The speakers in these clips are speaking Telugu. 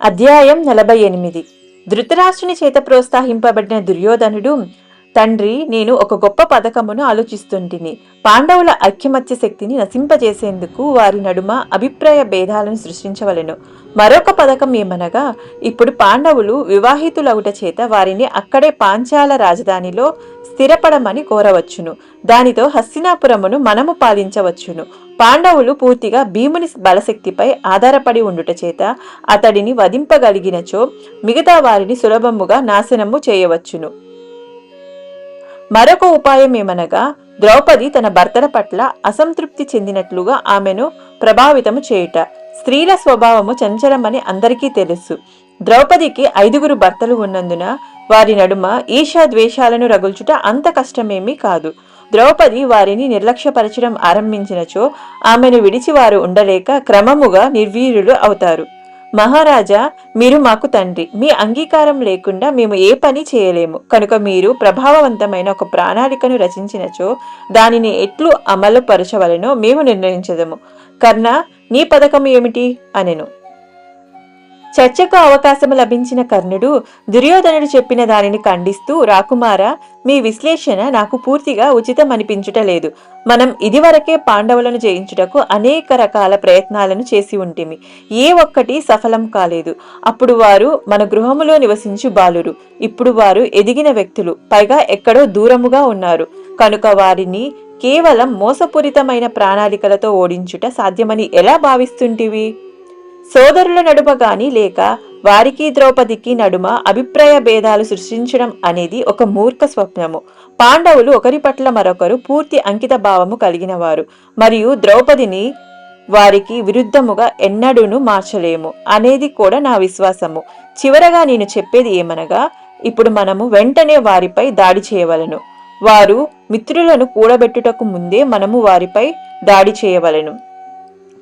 అధ్యాయం నలభై ఎనిమిది. ధృతరాష్ట్రుని చేత ప్రోత్సహింపబడిన దుర్యోధనుడు తండ్రి నేను ఒక గొప్ప పథకమును ఆలోచిస్తుంటిని. పాండవుల ఐక్యమత్య శక్తిని నశింపజేసేందుకు వారి నడుమ అభిప్రాయ భేదాలను సృష్టించవలెను. మరొక పథకం ఏమనగా ఇప్పుడు పాండవులు వివాహితులవుట చేత వారిని అక్కడే పాంచాల రాజధానిలో స్థిరపడమని కోరవచ్చును. దానితో హస్తినాపురమును మనము పాలించవచ్చును. పాండవులు పూర్తిగా భీముని బలశక్తిపై ఆధారపడి ఉండుట చేత అతడిని వధింపగలిగినచో మిగతా వారిని సులభముగా నాశనము చేయవచ్చును. మరొక ఉపాయం ఏమనగా ద్రౌపది తన భర్తల పట్ల అసంతృప్తి చెందినట్లుగా ఆమెను ప్రభావితము చేయుట. స్త్రీల స్వభావము చంచలమని అందరికీ తెలుసు. ద్రౌపదికి ఐదుగురు భర్తలు ఉన్నందున వారి నడుమ ఈశా ద్వేషాలను రగుల్చుట అంత కష్టమేమీ కాదు. ద్రౌపది వారిని నిర్లక్ష్యపరచడం ఆరంభించినచో ఆమెను విడిచి వారు ఉండలేక క్రమముగా నిర్వీర్యులు అవుతారు. మహారాజా మీరు మాకు తండ్రి. మీ అంగీకారం లేకుండా మేము ఏ పని చేయలేము. కనుక మీరు ప్రభావవంతమైన ఒక ప్రణాళికను రచించినచో దానిని ఎట్లు అమలుపరచవలనో మేము నిర్ణయించదము. కర్ణ నీ పథకం ఏమిటి? అనెను. చర్చకు అవకాశం లభించిన కర్ణుడు దుర్యోధనుడు చెప్పిన దానిని ఖండిస్తూ రాకుమార మీ విశ్లేషణ నాకు పూర్తిగా ఉచితం అనిపించుట లేదు. మనం ఇదివరకే పాండవులను జయించుటకు అనేక రకాల ప్రయత్నాలను చేసి ఉంటిమి. ఏ ఒక్కటి సఫలం కాలేదు. అప్పుడు వారు మన గృహములో నివసించు బాలురు. ఇప్పుడు వారు ఎదిగిన వ్యక్తులు. పైగా ఎక్కడో దూరముగా ఉన్నారు. కనుక వారిని కేవలం మోసపూరితమైన ప్రణాళికలతో ఓడించుట సాధ్యమని ఎలా భావిస్తుంటివి? సోదరుల నడుమ గాని లేక వారికి ద్రౌపదికి నడుమ అభిప్రాయ భేదాలు సృష్టించడం అనేది ఒక మూర్ఖ స్వప్నము. పాండవులు ఒకరి పట్ల మరొకరు పూర్తి అంకిత భావము కలిగిన వారు మరియు ద్రౌపదిని వారికి విరుద్ధముగా ఎన్నడూను మార్చలేము అనేది కూడా నా విశ్వాసము. చివరగా నేను చెప్పేది ఏమనగా ఇప్పుడు మనము వెంటనే వారిపై దాడి చేయవలను. వారు మిత్రులను కూడబెట్టుటకు ముందే మనము వారిపై దాడి చేయవలెను.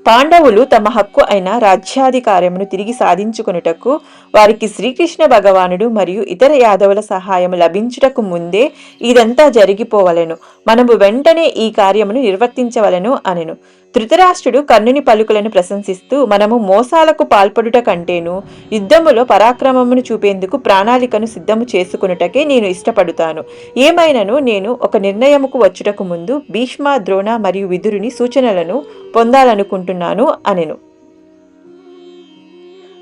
పాండవులు తమ హక్కు అయిన రాజ్యాధికారమును తిరిగి సాధించుకొనుటకు వారికి శ్రీకృష్ణ భగవానుడు మరియు ఇతర యాదవుల సహాయం లభించుటకు ముందే ఇదంతా జరిగిపోవలెను. మనము వెంటనే ఈ కార్యమును నిర్వర్తించవలను అనెను. ధృతరాష్ట్రుడు కర్ణుని పలుకులను ప్రశంసిస్తూ మనము మోసాలకు పాల్పడుట కంటేను యుద్ధములో పరాక్రమమును చూపేందుకు ప్రణాళికను సిద్ధము చేసుకునుటకే నేను ఇష్టపడుతాను. ఏమైనను నేను ఒక నిర్ణయముకు వచ్చుటకు ముందు భీష్మ ద్రోణ మరియు విదురుని సూచనలను పొందాలనుకుంటున్నాను అనెను.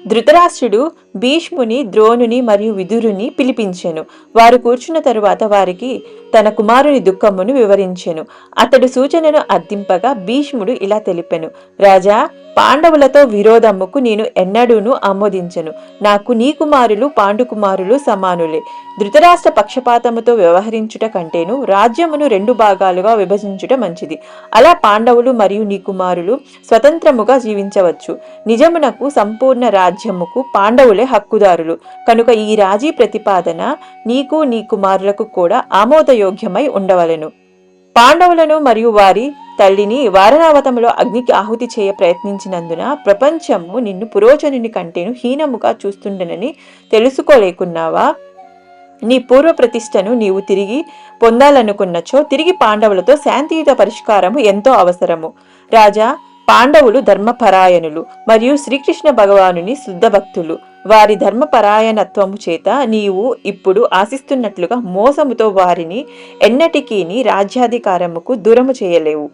ధృతరాష్ట్రుడు భీష్ముని ద్రోణుని మరియు విదురుని పిలిపించెను. వారు కూర్చున్న తరువాత వారికి తన కుమారుని దుఃఖమును వివరించెను. అతడు సూచనను అర్థింపగా భీష్ముడు ఇలా తెలిపెను. రాజా పాండవులతో విరోధముకు నేను ఎన్నడూను ఆమోదించను. నాకు నీ కుమారులు పాండు కుమారులు సమానులే. ధృతరాష్ట్ర పక్షపాతముతో వ్యవహరించుట కంటేను రాజ్యమును రెండు భాగాలుగా విభజించుట మంచిది. అలా పాండవులు మరియు నీ కుమారులు స్వతంత్రముగా జీవించవచ్చు. నిజమునకు సంపూర్ణ రాజ్యముకు పాండవులే హక్కుదారులు. కనుక ఈ రాజీ ప్రతిపాదన నీకు నీ కుమారులకు కూడా ఆమోదయోగ్యమై ఉండవలెను. పాండవులను మరియు వారి తల్లిని వారణావతంలో అగ్నికి ఆహుతి చేయ ప్రయత్నించినందున ప్రపంచము నిన్ను పురోజనుని కంటేను హీనముగా చూస్తుండనని తెలుసుకోలేకున్నావా? నీ పూర్వ ప్రతిష్టను నీవు తిరిగి పొందాలనుకున్నచో తిరిగి పాండవులతో శాంతియుత పరిష్కారము ఎంతో అవసరము. రాజా పాండవులు ధర్మపరాయణులు మరియు శ్రీకృష్ణ భగవానుని శుద్ధ భక్తులు వారి ధర్మపరాయణత్వము చేత నీవు ఇప్పుడు ఆశిస్తున్నట్లుగా మోసముతో వారిని ఎన్నటికీని రాజ్యాధికారముకు దూరము చేయలేవు.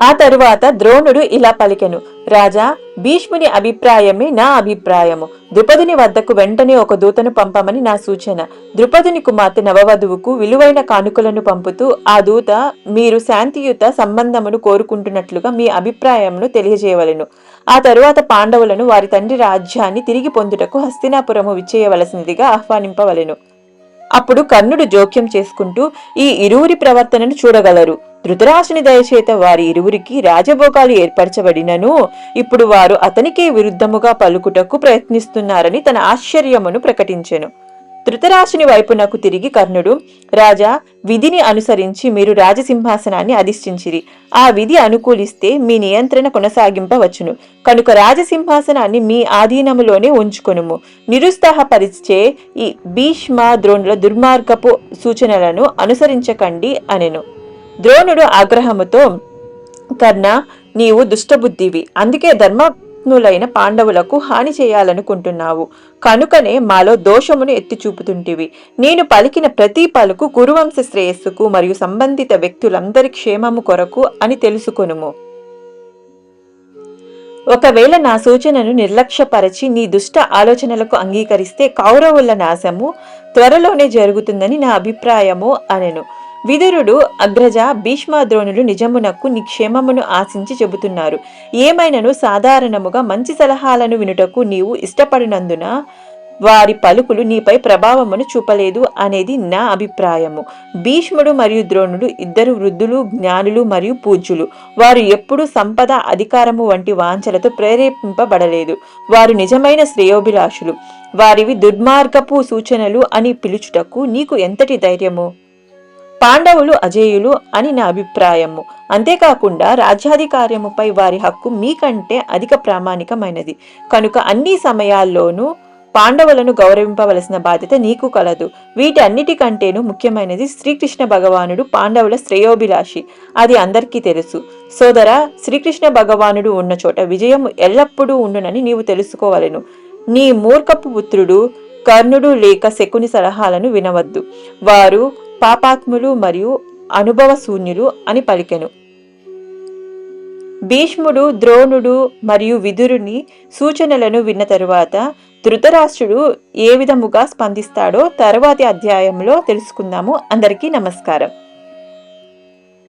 ఆ తరువాత ద్రోణుడు ఇలా పలికెను రాజా భీష్ముని అభిప్రాయమే నా అభిప్రాయము. ద్రుపదుని వద్దకు వెంటనే ఒక దూతను పంపమని నా సూచన. ద్రుపదుని కుమార్తె నవవధువుకు విలువైన కానుకలను పంపుతూ ఆ దూత మీరు శాంతియుత సంబంధమును కోరుకుంటున్నట్లుగా మీ అభిప్రాయమును తెలియజేయవలెను. ఆ తరువాత పాండవులను వారి తండ్రి రాజ్యాన్ని తిరిగి పొందుటకు హస్తినాపురము విచ్చేయవలసినదిగా ఆహ్వానింపవలెను. అప్పుడు కర్ణుడు జోక్యం చేసుకుంటూ ఈ ఇరువురి ప్రవర్తనను చూడగలరు. ధృతరాశుని దయచేత వారి ఇరువురికి రాజభోగాలు ఏర్పరచబడినను ఇప్పుడు వారు అతనికే విరుద్ధముగా పలుకుటకు ప్రయత్నిస్తున్నారని తన ఆశ్చర్యమును ప్రకటించెను. ధృతరాశుని వైపునకు తిరిగి కర్ణుడు రాజా విధిని అనుసరించి మీరు రాజసింహాసనాన్ని అధిష్ఠించిరి. ఆ విధి అనుకూలిస్తే మీ నియంత్రణ కొనసాగింపవచ్చును. కనుక రాజసింహాసనాన్ని మీ ఆధీనములోనే ఉంచుకొనుము. నిరుత్సాహపరిచే ఈ భీష్మ ద్రోణుల దుర్మార్గపు సూచనలను అనుసరించకండి అనెను. ద్రోణుడు ఆగ్రహముతో కర్ణ నీవు దుష్టబుద్ధివి. అందుకే ధర్మ పాండవులకు హాని చేయాలనుకుంటున్నావు. కనుకనే మాలో దోషమును ఎత్తి చూపుతుంటివి. నేను పలికిన ప్రతి పలుకు గురువంశ శ్రేయస్సుకు మరియు సంబంధిత వ్యక్తులందరి క్షేమము కొరకు అని తెలుసుకొనుము. ఒకవేళ నా సూచనను నిర్లక్ష్యపరచి నీ దుష్ట ఆలోచనలకు అంగీకరిస్తే కౌరవుల నాశము త్వరలోనే జరుగుతుందని నా అభిప్రాయము అనెను. విదురుడు అగ్రజ భీష్మద్రోణులు నిజమునకు నీ క్షేమమును ఆశించి చెబుతున్నారు. ఏమైనను సాధారణముగా మంచి సలహాలను వినుటకు నీవు ఇష్టపడినందున వారి పలుకులు నీపై ప్రభావమును చూపలేదు అనేది నా అభిప్రాయము. భీష్ముడు మరియు ద్రోణుడు ఇద్దరు వృద్ధులు జ్ఞానులు మరియు పూజ్యులు. వారు ఎప్పుడూ సంపద అధికారము వంటి వాంఛలతో ప్రేరేపింపబడలేదు. వారు నిజమైన శ్రేయోభిలాషులు. వారివి దుర్మార్గపు సూచనలు అని పిలుచుటకు నీకు ఎంతటి ధైర్యము? పాండవులు అజేయులు అని నా అభిప్రాయము. అంతేకాకుండా రాజ్యాధికార్యముపై వారి హక్కు మీకంటే అధిక ప్రామాణికమైనది. కనుక అన్ని సమయాల్లోనూ పాండవులను గౌరవింపవలసిన బాధ్యత నీకు కలదు. వీటన్నిటికంటేనూ ముఖ్యమైనది శ్రీకృష్ణ భగవానుడు పాండవుల శ్రేయోభిలాషి. అది అందరికీ తెలుసు. సోదర శ్రీకృష్ణ భగవానుడు ఉన్న చోట విజయం ఎల్లప్పుడూ ఉండునని నీవు తెలుసుకోవలెను. నీ మూర్ఖపు పుత్రుడు కర్ణుడు లేక శకుని సలహాలను వినవద్దు. వారు పాపాత్ములు మరియు అనుభవ శూన్యులు అని పలికెను. భీష్ముడు ద్రోణుడు మరియు విదురుని సూచనలను విన్న తరువాత ధృతరాష్ట్రుడు ఏ విధముగా స్పందిస్తాడో తరువాతి అధ్యాయంలో తెలుసుకుందాము. అందరికీ నమస్కారం.